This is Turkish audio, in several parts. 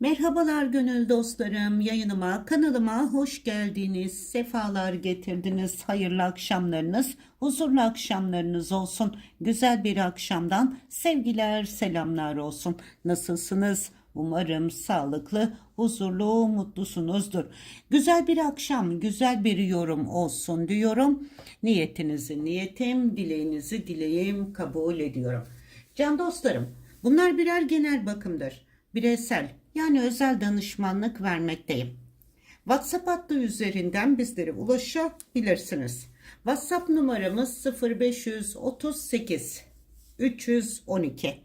Merhabalar gönül dostlarım. Yayınıma, kanalıma hoş geldiniz. Sefalar getirdiniz. Hayırlı akşamlarınız, huzurlu akşamlarınız olsun. Güzel bir akşamdan sevgiler, selamlar olsun. Nasılsınız? Umarım sağlıklı, huzurlu, mutlusunuzdur. Güzel bir akşam, güzel bir yorum olsun diyorum. Niyetinizi niyetim, dileğinizi dileğim kabul ediyorum. Can dostlarım, bunlar birer genel bakımdır. Bireysel yani özel danışmanlık vermekteyim. WhatsApp hattı üzerinden bizlere ulaşabilirsiniz. WhatsApp numaramız 0538 312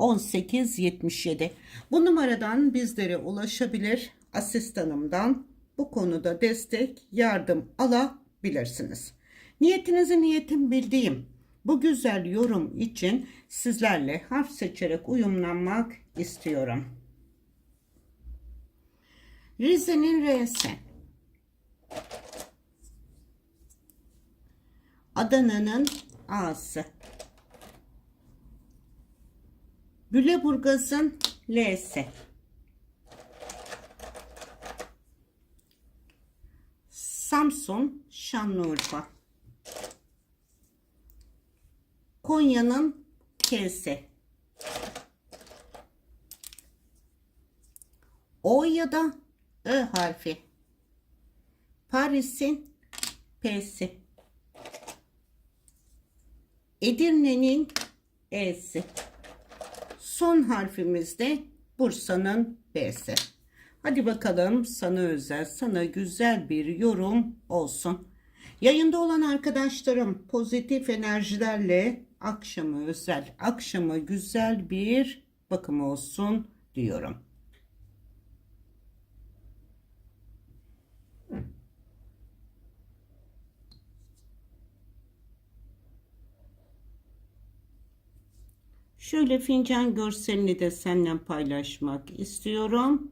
1877. Bu numaradan bizlere ulaşabilir, asistanımdan bu konuda destek, yardım alabilirsiniz. Niyetinizi niyetim bildiğim bu güzel yorum için sizlerle harf seçerek uyumlanmak istiyorum. Rize'nin R'si. Adana'nın A'sı. Lüleburgaz'ın L'si. Samsun, Şanlıurfa. Konya'nın K'si. O Ö harfi. Paris'in P'si. Edirne'nin E'si. Son harfimiz de Bursa'nın B'si. Hadi bakalım sana özel, sana güzel bir yorum olsun. Yayında olan arkadaşlarım pozitif enerjilerle akşamı özel, akşama güzel bir bakım olsun diyorum. Şöyle fincan görselini de seninle paylaşmak istiyorum.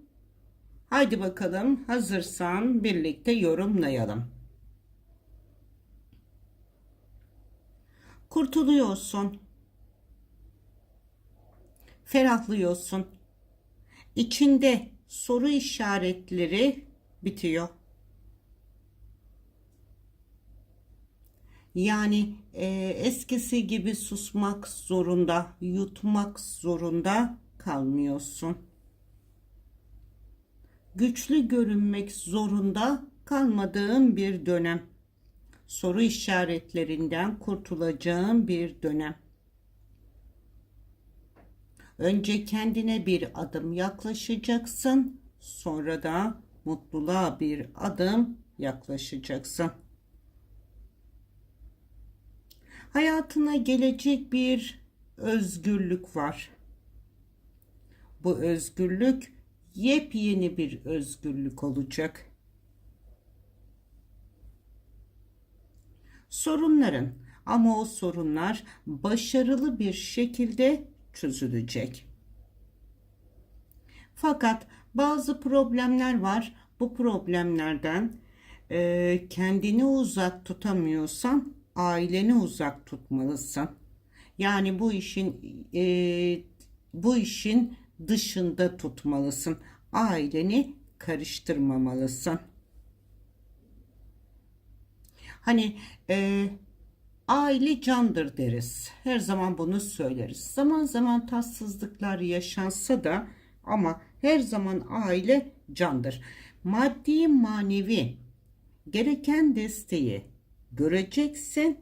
Haydi bakalım hazırsan birlikte yorumlayalım. Kurtuluyorsun. Ferahlıyorsun. İçinde soru işaretleri bitiyor. Yani e, eskisi gibi susmak zorunda, yutmak zorunda kalmıyorsun. Güçlü görünmek zorunda kalmadığın bir dönem. Soru işaretlerinden kurtulacağın bir dönem. Önce kendine bir adım yaklaşacaksın, sonra da mutluluğa bir adım yaklaşacaksın. Hayatına gelecek bir özgürlük var. Bu özgürlük yepyeni bir özgürlük olacak. Sorunların ama o sorunlar başarılı bir şekilde çözülecek. Fakat bazı problemler var. Bu problemlerden e, kendini uzak tutamıyorsan aileni uzak tutmalısın. Yani bu işin e, bu işin dışında tutmalısın. Aileni karıştırmamalısın. Hani e, aile candır deriz. Her zaman bunu söyleriz. Zaman zaman tatsızlıklar yaşansa da ama her zaman aile candır. Maddi manevi gereken desteği göreceksin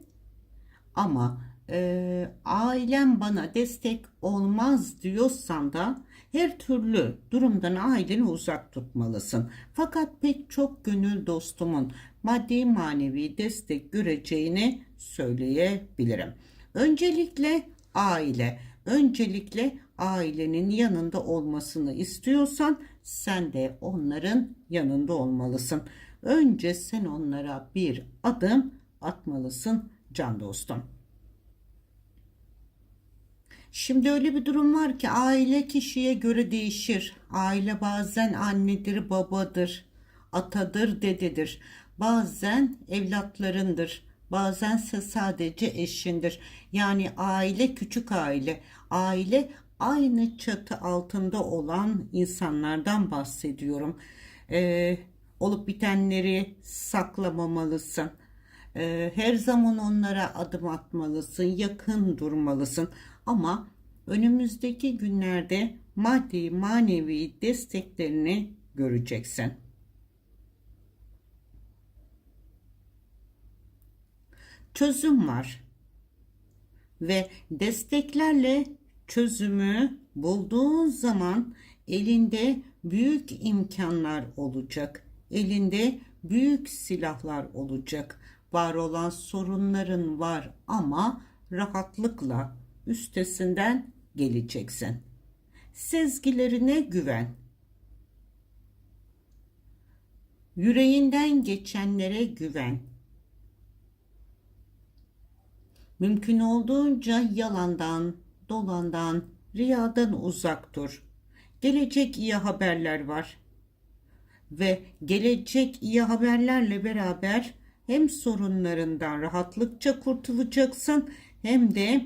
ama e, ailem bana destek olmaz diyorsan da her türlü durumdan aileni uzak tutmalısın. Fakat pek çok gönül dostumun maddi manevi destek göreceğini söyleyebilirim. Öncelikle aile, öncelikle ailenin yanında olmasını istiyorsan sen de onların yanında olmalısın. Önce sen onlara bir adım atmalısın can dostum. Şimdi öyle bir durum var ki aile kişiye göre değişir. Aile bazen annedir, babadır, atadır, dededir. Bazen evlatlarındır. Bazense sadece eşindir. Yani aile küçük aile. Aile aynı çatı altında olan insanlardan bahsediyorum. Ee, olup bitenleri saklamamalısın. Ee, her zaman onlara adım atmalısın, yakın durmalısın. Ama önümüzdeki günlerde maddi manevi desteklerini göreceksin. Çözüm var ve desteklerle çözümü bulduğun zaman elinde büyük imkanlar olacak. Elinde büyük silahlar olacak. Var olan sorunların var ama rahatlıkla üstesinden geleceksin. Sezgilerine güven. Yüreğinden geçenlere güven. Mümkün olduğunca yalandan, dolandan, riyadan uzak dur. Gelecek iyi haberler var. Ve gelecek iyi haberlerle beraber hem sorunlarından rahatlıkça kurtulacaksın hem de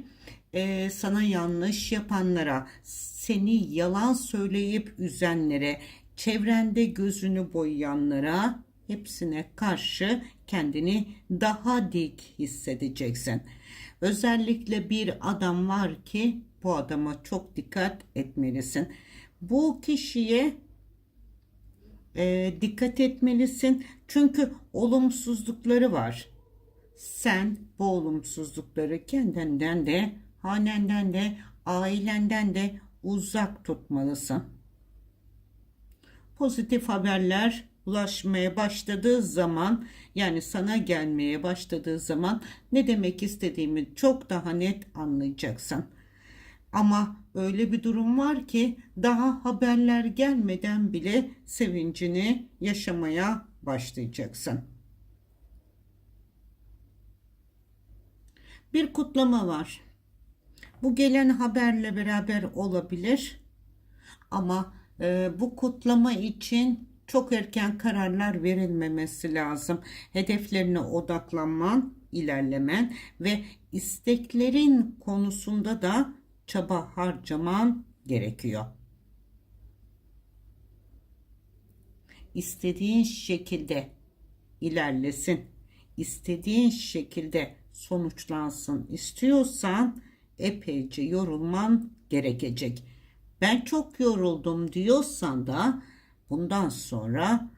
e, sana yanlış yapanlara, seni yalan söyleyip üzenlere, çevrende gözünü boyayanlara hepsine karşı kendini daha dik hissedeceksin. Özellikle bir adam var ki bu adama çok dikkat etmelisin. Bu kişiye e, dikkat etmelisin çünkü olumsuzlukları var. Sen bu olumsuzlukları kendinden de, hanenden de, ailenden de uzak tutmalısın. Pozitif haberler ulaşmaya başladığı zaman yani sana gelmeye başladığı zaman ne demek istediğimi çok daha net anlayacaksın. Ama öyle bir durum var ki daha haberler gelmeden bile sevincini yaşamaya başlayacaksın. Bir kutlama var. Bu gelen haberle beraber olabilir. Ama e, bu kutlama için çok erken kararlar verilmemesi lazım. Hedeflerine odaklanman, ilerlemen ve isteklerin konusunda da çaba harcaman gerekiyor. İstediğin şekilde ilerlesin, istediğin şekilde sonuçlansın istiyorsan epeyce yorulman gerekecek. Ben çok yoruldum diyorsan da bundan sonra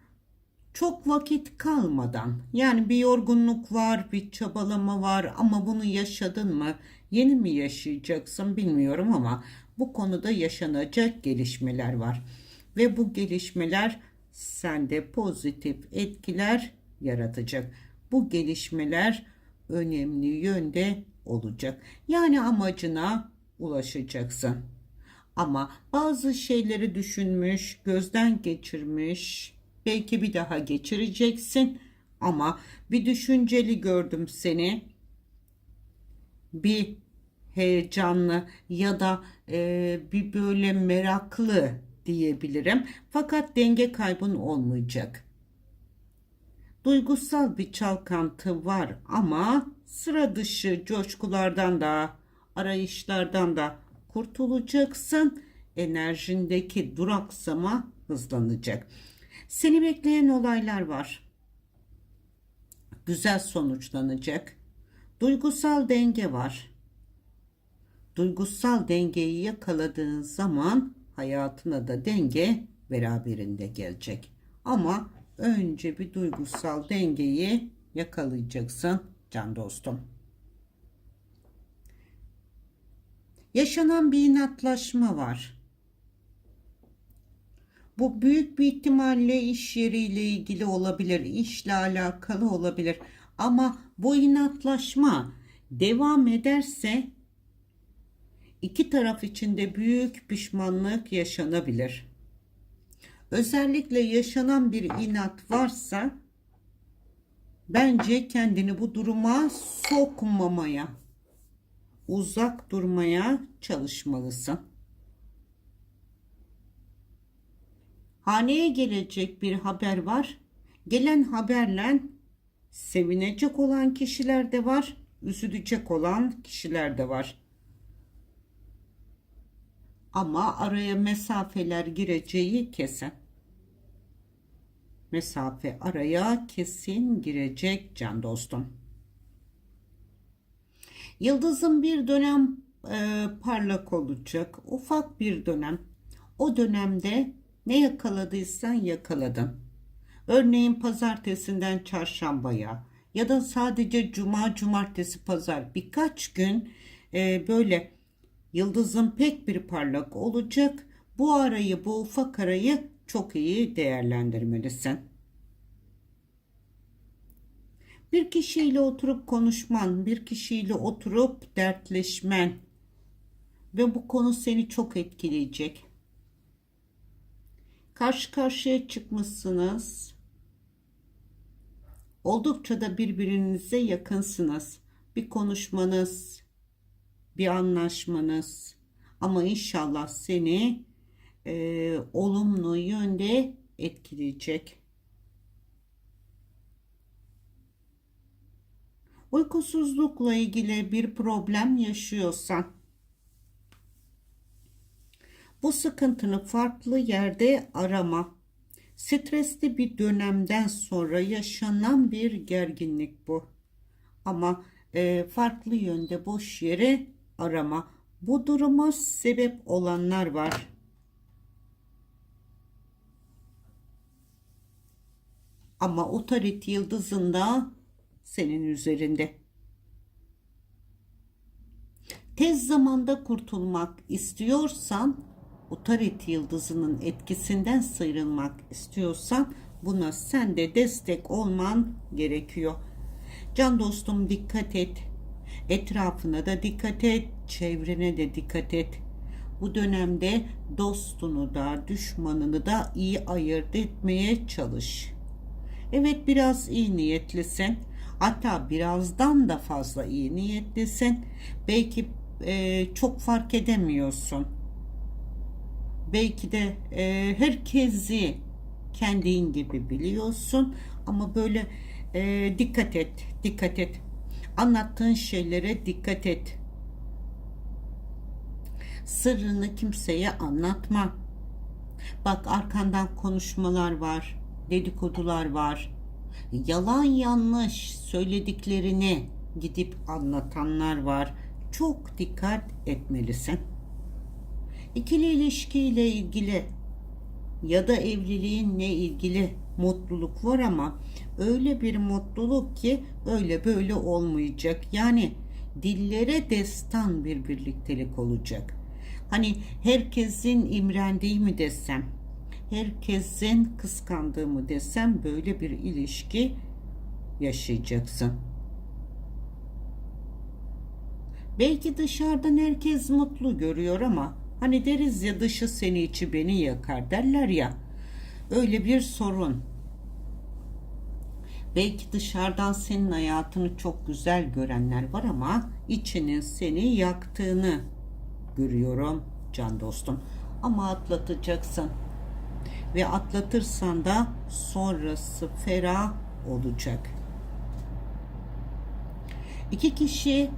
çok vakit kalmadan yani bir yorgunluk var, bir çabalama var ama bunu yaşadın mı? Yeni mi yaşayacaksın bilmiyorum ama bu konuda yaşanacak gelişmeler var. Ve bu gelişmeler sende pozitif etkiler yaratacak. Bu gelişmeler önemli yönde olacak. Yani amacına ulaşacaksın. Ama bazı şeyleri düşünmüş, gözden geçirmiş, belki bir daha geçireceksin ama bir düşünceli gördüm seni. Bir heyecanlı ya da e, bir böyle meraklı diyebilirim. Fakat denge kaybın olmayacak. Duygusal bir çalkantı var ama sıra dışı coşkulardan da arayışlardan da kurtulacaksın. Enerjindeki duraksama hızlanacak. Seni bekleyen olaylar var. Güzel sonuçlanacak. Duygusal denge var. Duygusal dengeyi yakaladığın zaman hayatına da denge beraberinde gelecek. Ama önce bir duygusal dengeyi yakalayacaksın can dostum. Yaşanan bir inatlaşma var. Bu büyük bir ihtimalle iş yeriyle ilgili olabilir, işle alakalı olabilir. Ama bu inatlaşma devam ederse iki taraf için de büyük pişmanlık yaşanabilir. Özellikle yaşanan bir inat varsa bence kendini bu duruma sokmamaya, uzak durmaya çalışmalısın. Haneye gelecek bir haber var. Gelen haberle sevinecek olan kişiler de var, üzülecek olan kişiler de var. Ama araya mesafeler gireceği kesin. Mesafe araya kesin girecek can dostum. Yıldızın bir dönem e, parlak olacak. Ufak bir dönem. O dönemde ne yakaladıysan yakaladın. Örneğin pazartesinden çarşambaya ya da sadece cuma, cumartesi, pazar birkaç gün e, böyle yıldızın pek bir parlak olacak. Bu arayı, bu ufak arayı çok iyi değerlendirmelisin. Bir kişiyle oturup konuşman, bir kişiyle oturup dertleşmen ve bu konu seni çok etkileyecek. Karşı karşıya çıkmışsınız. Oldukça da birbirinize yakınsınız. Bir konuşmanız, bir anlaşmanız ama inşallah seni e, olumlu yönde etkileyecek. Uykusuzlukla ilgili bir problem yaşıyorsan bu sıkıntını farklı yerde arama. Stresli bir dönemden sonra yaşanan bir gerginlik bu. Ama e, farklı yönde boş yere arama. Bu duruma sebep olanlar var. Ama otorite yıldızında senin üzerinde. Tez zamanda kurtulmak istiyorsan, otorite yıldızının etkisinden sıyrılmak istiyorsan buna sen de destek olman gerekiyor. Can dostum dikkat et. Etrafına da dikkat et, çevrene de dikkat et. Bu dönemde dostunu da düşmanını da iyi ayırt etmeye çalış. Evet biraz iyi niyetlisin. Hatta birazdan da fazla iyi niyetlisin. Belki e, çok fark edemiyorsun. Belki de e, herkesi kendin gibi biliyorsun ama böyle e, dikkat et, dikkat et. Anlattığın şeylere dikkat et. Sırrını kimseye anlatma. Bak arkandan konuşmalar var, dedikodular var. Yalan yanlış söylediklerini gidip anlatanlar var. Çok dikkat etmelisin. İkili ilişkiyle ilgili ya da evliliğinle ilgili mutluluk var ama öyle bir mutluluk ki öyle böyle olmayacak. Yani dillere destan bir birliktelik olacak. Hani herkesin imrendiği mi desem, herkesin kıskandığı mı desem böyle bir ilişki yaşayacaksın. Belki dışarıdan herkes mutlu görüyor ama hani deriz ya dışı seni içi beni yakar derler ya. Öyle bir sorun. Belki dışarıdan senin hayatını çok güzel görenler var ama içinin seni yaktığını görüyorum can dostum. Ama atlatacaksın. Ve atlatırsan da sonrası ferah olacak. İki kişi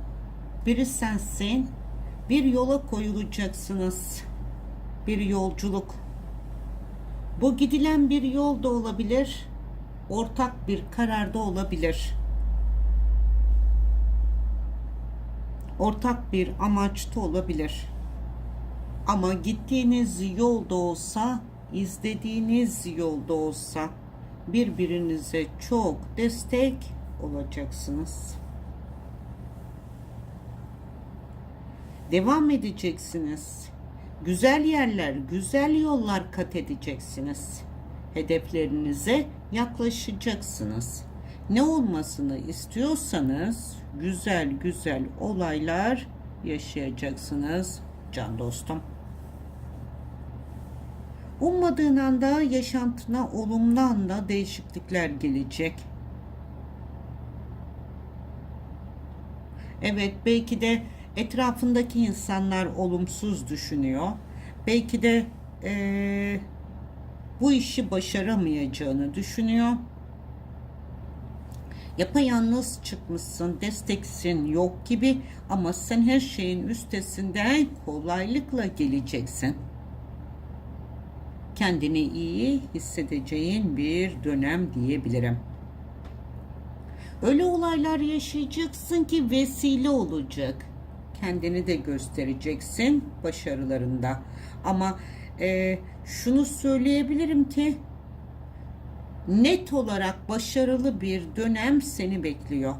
biri sensin. Bir yola koyulacaksınız. Bir yolculuk. Bu gidilen bir yol da olabilir. Ortak bir karar da olabilir. Ortak bir amaç da olabilir. Ama gittiğiniz yolda olsa, izlediğiniz yolda olsa birbirinize çok destek olacaksınız. Devam edeceksiniz. Güzel yerler, güzel yollar kat edeceksiniz. Hedeflerinize yaklaşacaksınız. Ne olmasını istiyorsanız güzel güzel olaylar yaşayacaksınız can dostum. Ummadığın anda yaşantına olumlu anda değişiklikler gelecek. Evet belki de etrafındaki insanlar olumsuz düşünüyor. Belki de ee, bu işi başaramayacağını düşünüyor. Yapayalnız çıkmışsın, desteksin yok gibi ama sen her şeyin üstesinden kolaylıkla geleceksin. Kendini iyi hissedeceğin bir dönem diyebilirim. Öyle olaylar yaşayacaksın ki vesile olacak. Kendini de göstereceksin başarılarında. Ama e, şunu söyleyebilirim ki net olarak başarılı bir dönem seni bekliyor.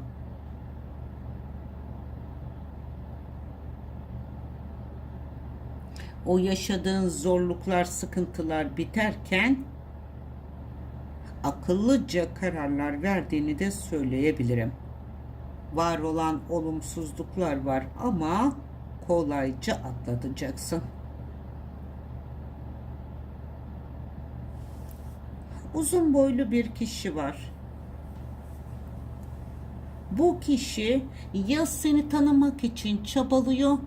O yaşadığın zorluklar, sıkıntılar biterken akıllıca kararlar verdiğini de söyleyebilirim. Var olan olumsuzluklar var ama kolayca atlatacaksın. Uzun boylu bir kişi var. Bu kişi ya seni tanımak için çabalıyor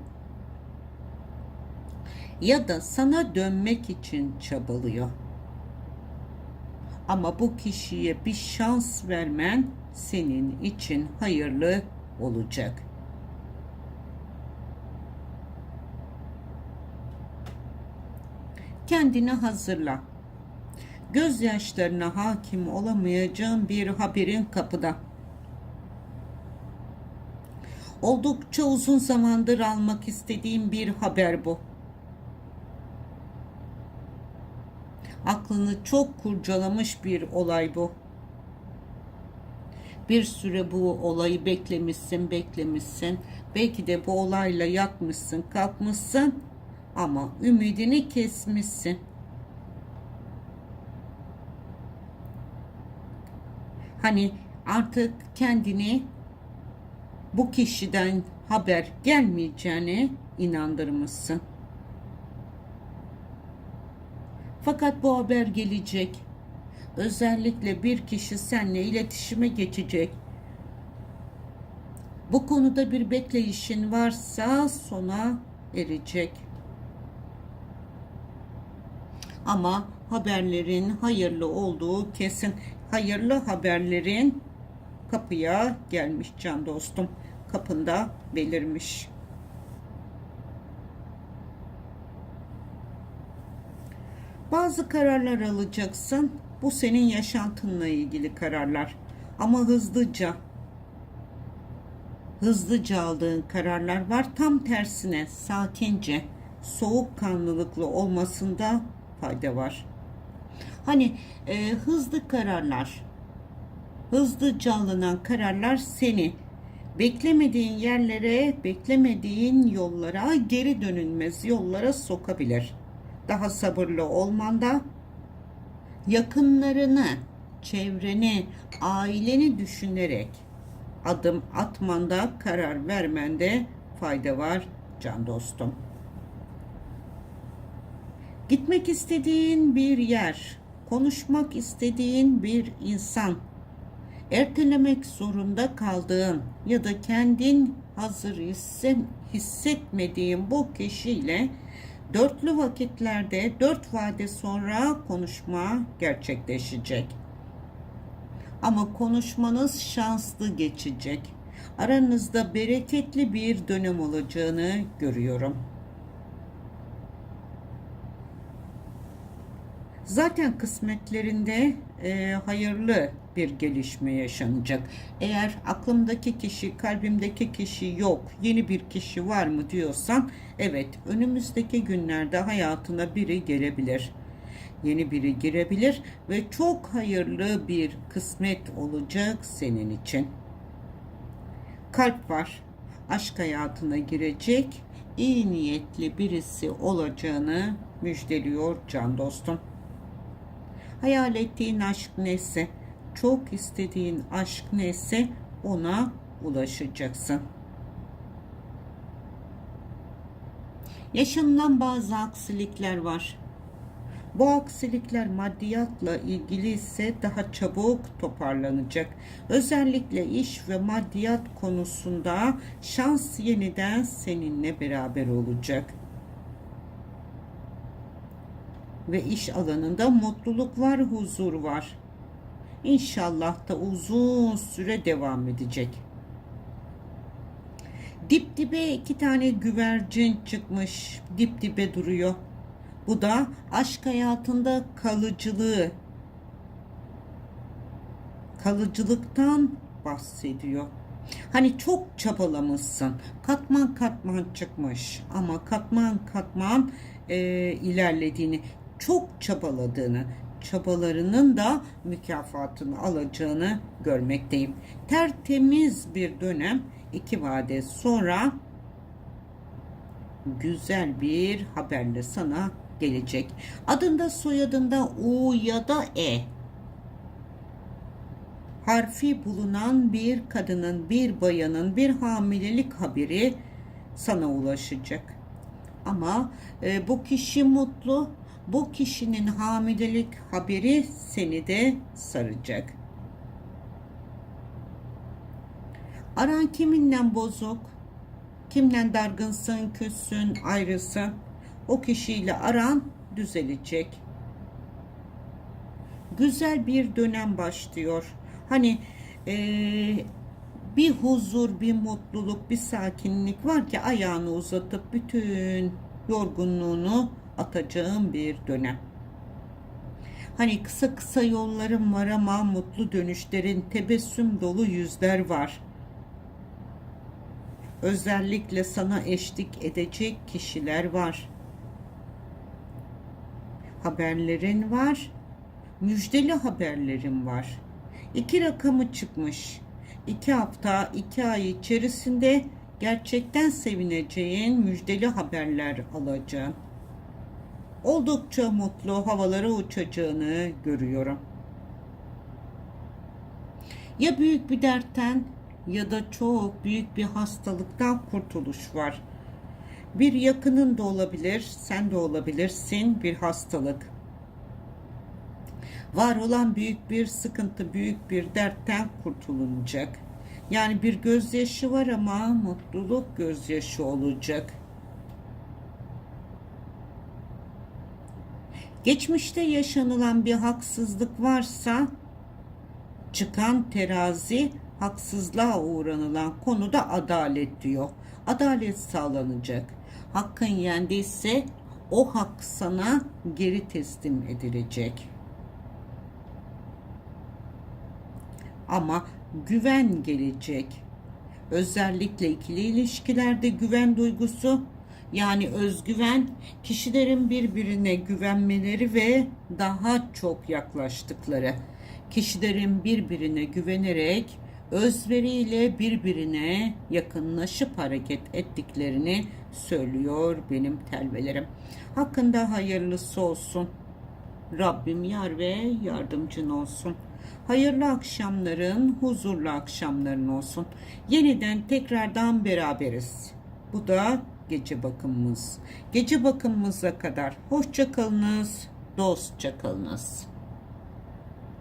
ya da sana dönmek için çabalıyor. Ama bu kişiye bir şans vermen senin için hayırlı olacak. Kendini hazırla. Gözyaşlarına hakim olamayacağın bir haberin kapıda. Oldukça uzun zamandır almak istediğim bir haber bu. Aklını çok kurcalamış bir olay bu. Bir süre bu olayı beklemişsin, beklemişsin. Belki de bu olayla yatmışsın, kalkmışsın ama ümidini kesmişsin. Hani artık kendini bu kişiden haber gelmeyeceğine inandırmışsın. Fakat bu haber gelecek. Özellikle bir kişi seninle iletişime geçecek. Bu konuda bir bekleyişin varsa sona erecek. Ama haberlerin hayırlı olduğu kesin. Hayırlı haberlerin kapıya gelmiş can dostum. Kapında belirmiş. Bazı kararlar alacaksın. Bu senin yaşantınla ilgili kararlar. Ama hızlıca hızlıca aldığın kararlar var. Tam tersine sakince, soğukkanlılıklı olmasında fayda var. Hani e, hızlı kararlar, hızlıca alınan kararlar seni beklemediğin yerlere, beklemediğin yollara, geri dönülmez yollara sokabilir. Daha sabırlı olmanda yakınlarını, çevreni, aileni düşünerek adım atmanda, karar vermende fayda var can dostum. Gitmek istediğin bir yer, konuşmak istediğin bir insan, ertelemek zorunda kaldığın ya da kendin hazır hissetmediğin bu kişiyle dörtlü vakitlerde dört vade sonra konuşma gerçekleşecek. Ama konuşmanız şanslı geçecek. Aranızda bereketli bir dönem olacağını görüyorum. Zaten kısmetlerinde e, hayırlı bir gelişme yaşanacak. Eğer aklımdaki kişi, kalbimdeki kişi yok, yeni bir kişi var mı diyorsan, evet önümüzdeki günlerde hayatına biri gelebilir. Yeni biri girebilir ve çok hayırlı bir kısmet olacak senin için. Kalp var. Aşk hayatına girecek, iyi niyetli birisi olacağını müjdeliyor can dostum. Hayal ettiğin aşk neyse, çok istediğin aşk neyse ona ulaşacaksın. Yaşanılan bazı aksilikler var. Bu aksilikler maddiyatla ilgili ise daha çabuk toparlanacak. Özellikle iş ve maddiyat konusunda şans yeniden seninle beraber olacak. Ve iş alanında mutluluk var, huzur var. İnşallah da uzun süre devam edecek. Dip dibe iki tane güvercin çıkmış. Dip dibe duruyor. Bu da aşk hayatında kalıcılığı, kalıcılıktan bahsediyor. Hani çok çabalamışsın. Katman katman çıkmış ama katman katman e, ilerlediğini, çok çabaladığını, çabalarının da mükafatını alacağını görmekteyim. Tertemiz bir dönem iki vade sonra güzel bir haberle sana gelecek. Adında soyadında U ya da E harfi bulunan bir kadının, bir bayanın, bir hamilelik haberi sana ulaşacak. Ama e, bu kişi mutlu, bu kişinin hamilelik haberi seni de saracak. Aran kiminle bozuk, kimle dargınsın, küssün, ayrısın, o kişiyle aran düzelecek. Güzel bir dönem başlıyor. Hani eee, bir huzur, bir mutluluk, bir sakinlik var ki ayağını uzatıp bütün yorgunluğunu atacağın bir dönem. Hani kısa kısa yollarım var ama mutlu dönüşlerin tebessüm dolu yüzler var. Özellikle sana eşlik edecek kişiler var. Haberlerin var. Müjdeli haberlerin var. İki rakamı çıkmış. İki hafta, iki ay içerisinde gerçekten sevineceğin müjdeli haberler alacağım. Oldukça mutlu havalara uçacağını görüyorum. Ya büyük bir dertten ya da çok büyük bir hastalıktan kurtuluş var. Bir yakının da olabilir, sen de olabilirsin bir hastalık. Var olan büyük bir sıkıntı, büyük bir dertten kurtulunacak. Yani bir gözyaşı var ama mutluluk gözyaşı olacak. Geçmişte yaşanılan bir haksızlık varsa çıkan terazi haksızlığa uğranılan konuda adalet diyor. Adalet sağlanacak. Hakkın yendiyse o hak sana geri teslim edilecek. Ama güven gelecek. Özellikle ikili ilişkilerde güven duygusu yani özgüven kişilerin birbirine güvenmeleri ve daha çok yaklaştıkları. Kişilerin birbirine güvenerek özveriyle birbirine yakınlaşıp hareket ettiklerini söylüyor benim telvelerim. Hakkında hayırlısı olsun. Rabbim yar ve yardımcın olsun. Hayırlı akşamların, huzurlu akşamların olsun. Yeniden tekrardan beraberiz. Bu da gece bakımımız. Gece bakımımıza kadar hoşça kalınız, dostça kalınız.